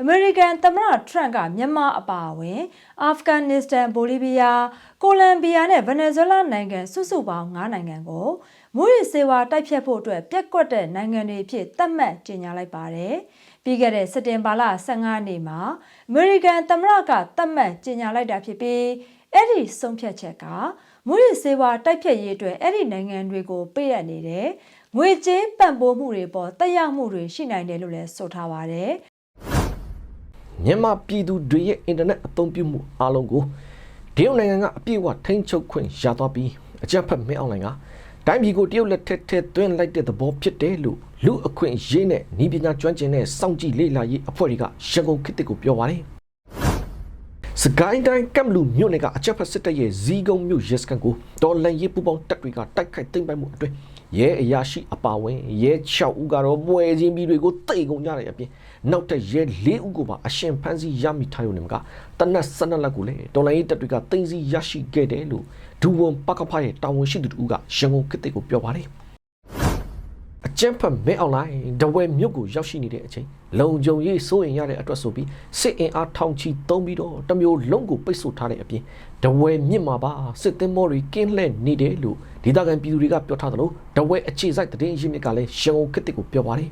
အမေရိကန်သမ္မတထရန့်ကမြန်မာအပါအဝင်အာဖဂန်နစ္စတန်ဘိုလီးဗီးယားကိုလံဘီယာနဲ့ဗင်နီဇွဲလားနိုင်ငံစုစုပေါင်း9နိုင်ငံကိုမူရစ်စေဝါတိုက်ဖြတ်ဖို့အတွက်ပြက်ကွက်တဲ့နိုင်ငံတွေအဖြစ်သတ်မှတ်ကြေညာလိုက်ပါတယ်။ပြီးခဲ့တဲ့စက်တင်ဘာလ15ရက်နေ့မှာအမေရိကန်သမ္မတကသတ်မှတ်ကြေညာလိုက်တာဖြစ်ပြီးအဲ့ဒီဆုံးဖြတ်ချက်ကမူရစ်စေဝါတိုက်ဖြတ်ရေးအတွက်အဲ့ဒီနိုင်ငံတွေကိုပေးရနေတယ်။ငွေကြေးပံ့ပိုးမှုတွေပေါ်တက်ရောက်မှုတွေရှိနိုင်တယ်လို့လည်းဆိုထားပါတယ်။ မြန်မာပြည်သူတွေရဲ့အင်တာနက်အသုံးပြုမှုအားလုံးကိုတရုတ်နိုင်ငံကအပြည့်အဝထိန်းချုပ်ခွင့်ရသွားပြီးအကြမ်းဖက်မင်းအောင်လှိုင်ကတိုင်းပြည်ကိုတရုတ်လက်ထက်ထဲသွင်းလိုက်တဲ့သဘောဖြစ်တယ်လို့လူအခွင့်အရေးနဲ့ဤပညာကျွမ်းကျင်တဲ့စောင့်ကြည့်လေ့လာရေးအဖွဲ့တွေကရန်ကုန်ခေတ်သစ်ကိုပြောပါတယ်။ စကိုင်းတိုင်းကမ်လူမြို့နယ်ကအချက်ဖက်စစ်တပ်ရဲ့ဇီးကုန်းမြို့ရဲစခန်းကိုတော်လန်ရေးပူပေါင်းတပ်တွေကတိုက်ခိုက်သိမ်းပိုက်မှုအတွင်းရဲအရာရှိအပါအဝင်ရဲ6ဦးကတော့ပွဲချင်းပြီးတွေကိုတိတ်ကုန်ကြတဲ့အပြင်နောက်ထပ်ရဲ4ဦးကိုပါအရှင်ဖမ်းဆီးရမိထားရုံနဲ့မကတနက်12လက်ကိုလည်းတော်လန်ရေးတပ်တွေကသိမ်းဆည်းရရှိခဲ့တယ်လို့ဒူဝန်ပကဖရဲ့တာဝန်ရှိသူတို့ကရန်ကုန်ခေတ်သစ်ကိုပြောပါတယ်။အ ကျန်းဖတ်မဲအွန်လိုင်းဒဝဲမြို့ကိုရောက်ရှိနေတဲ့အချိန်လုံခြုံရေးစိုးရင်ရတဲ့အတွက်ဆိုပြီးစစ်အင်အားထောင်ချီသုံးပြီးတော့တစ်မျိုးလုံးကိုပိတ်ဆို့ထားတဲ့အပြင်ဒဝဲမြစ်မှာပါစစ်သင်းမောတွေကင်းလှည့်နေတယ်လို့ဒေသခံပြည်သူတွေကပြောထားသလိုဒဝဲအခြေစိုက်သတင်းရင်းမြစ်ကလည်းရှန်ကုန်ခေတ်တစ်ကိုပြောပါတယ်